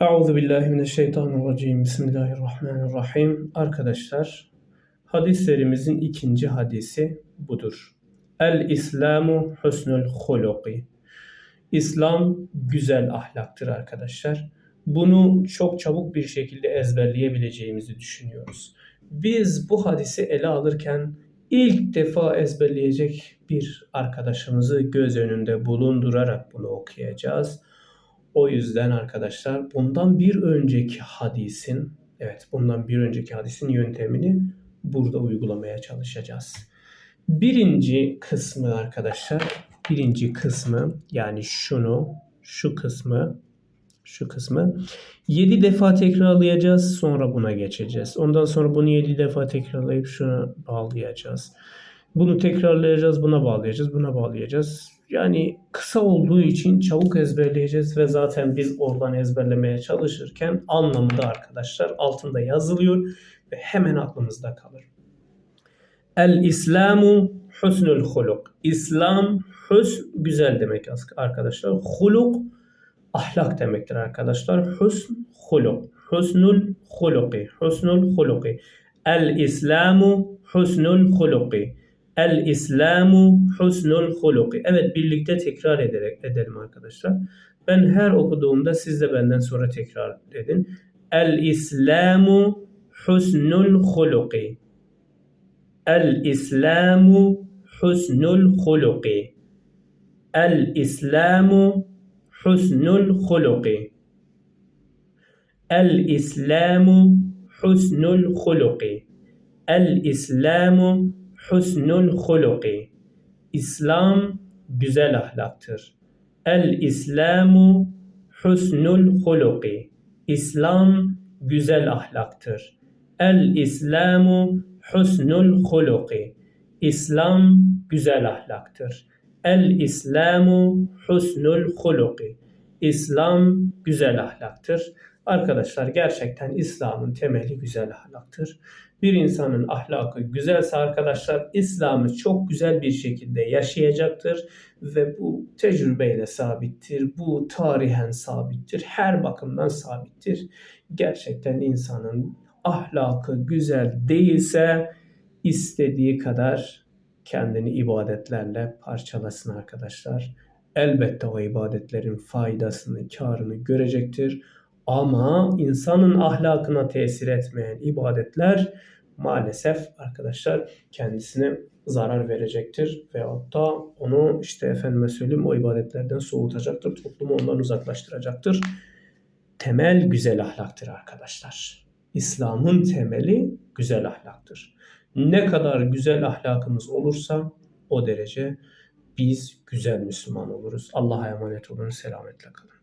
Euzu billahi mineşşeytanirracim. Bismillahirrahmanirrahim. Arkadaşlar, hadislerimizin ikinci hadisi budur. El İslamu husnul huluki. İslam güzel ahlaktır arkadaşlar. Bunu çok çabuk bir şekilde ezberleyebileceğimizi düşünüyoruz. Biz bu hadisi ele alırken ilk defa ezberleyecek bir arkadaşımızı göz önünde bulundurarak bunu okuyacağız. O yüzden arkadaşlar bundan bir önceki hadisin, evet bundan bir önceki hadisin yöntemini burada uygulamaya çalışacağız. Birinci kısmı arkadaşlar, birinci kısmı yani şunu, şu kısmı, şu kısmı 7 defa tekrarlayacağız. Sonra buna geçeceğiz. Ondan sonra bunu 7 defa tekrarlayıp şuna bağlayacağız. Bunu tekrarlayacağız, buna bağlayacağız, buna bağlayacağız. Yani kısa olduğu için çabuk ezberleyeceğiz ve zaten biz oradan ezberlemeye çalışırken anlamı da arkadaşlar altında yazılıyor ve hemen aklımızda kalır. El İslamu husnul huluk. İslam hus güzel demek arkadaşlar. Huluk ahlak demektir arkadaşlar. Husn huluk. Husnul huluki. Husnul huluki. El İslamu husnul huluki. El İslamu husnul huluki. Evet birlikte tekrar ederek edelim arkadaşlar. Ben her okuduğumda siz de benden sonra tekrar edin. El İslamu husnul huluki. El İslamu husnul huluki. El İslamu husnul huluki. El İslamu husnul huluki. El İslamu husnul huluki. İslam güzel ahlaktır. El İslamu husnul huluki. İslam güzel ahlaktır. El İslamu husnul huluki. İslam güzel ahlaktır. El İslamu husnul huluki. İslam güzel ahlaktır. Arkadaşlar gerçekten İslam'ın temeli güzel ahlaktır. Bir insanın ahlakı güzelse arkadaşlar İslam'ı çok güzel bir şekilde yaşayacaktır ve bu tecrübeyle sabittir. Bu tarihen sabittir. Her bakımdan sabittir. Gerçekten insanın ahlakı güzel değilse istediği kadar kendini ibadetlerle parçalasın arkadaşlar. Elbette o ibadetlerin faydasını, karını görecektir. Ama insanın ahlakına tesir etmeyen ibadetler maalesef arkadaşlar kendisine zarar verecektir. Veyahut da onu işte efendime söyleyeyim o ibadetlerden soğutacaktır. Toplumu ondan uzaklaştıracaktır. Temel güzel ahlaktır arkadaşlar. İslam'ın temeli güzel ahlaktır. Ne kadar güzel ahlakımız olursa o derece biz güzel Müslüman oluruz. Allah'a emanet olun. Selametle kalın.